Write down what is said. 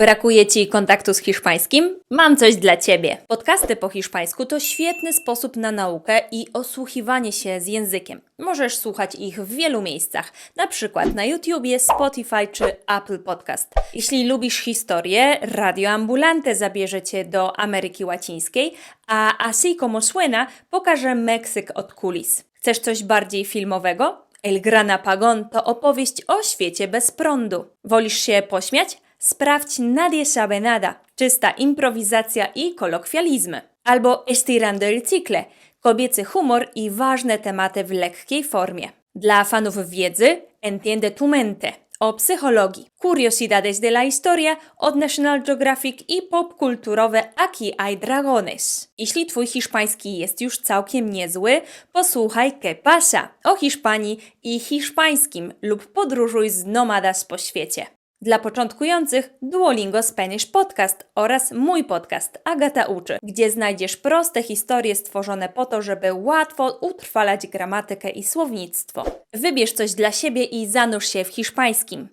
Brakuje Ci kontaktu z hiszpańskim? Mam coś dla Ciebie. Podcasty po hiszpańsku to świetny sposób na naukę i osłuchiwanie się z językiem. Możesz słuchać ich w wielu miejscach, na przykład na YouTubie, Spotify czy Apple Podcast. Jeśli lubisz historię, Radio Ambulante zabierze Cię do Ameryki Łacińskiej, a Así como suena pokaże Meksyk od kulis. Chcesz coś bardziej filmowego? El Gran Apagón to opowieść o świecie bez prądu. Wolisz się pośmiać? Sprawdź Nadie sabe nada. Czysta improwizacja i kolokwializmy. Albo Estirando el cicle. Kobiecy humor i ważne tematy w lekkiej formie. Dla fanów wiedzy Entiende tu mente o psychologii, Curiosidades de la Historia od National Geographic i popkulturowe Aquí hay dragones. Jeśli twój hiszpański jest już całkiem niezły, posłuchaj Que pasa o Hiszpanii i hiszpańskim lub podróżuj z nomadas po świecie. Dla początkujących Duolingo Spanish Podcast oraz mój podcast Agata Uczy, gdzie znajdziesz proste historie stworzone po to, żeby łatwo utrwalać gramatykę i słownictwo. Wybierz coś dla siebie i zanurz się w hiszpańskim.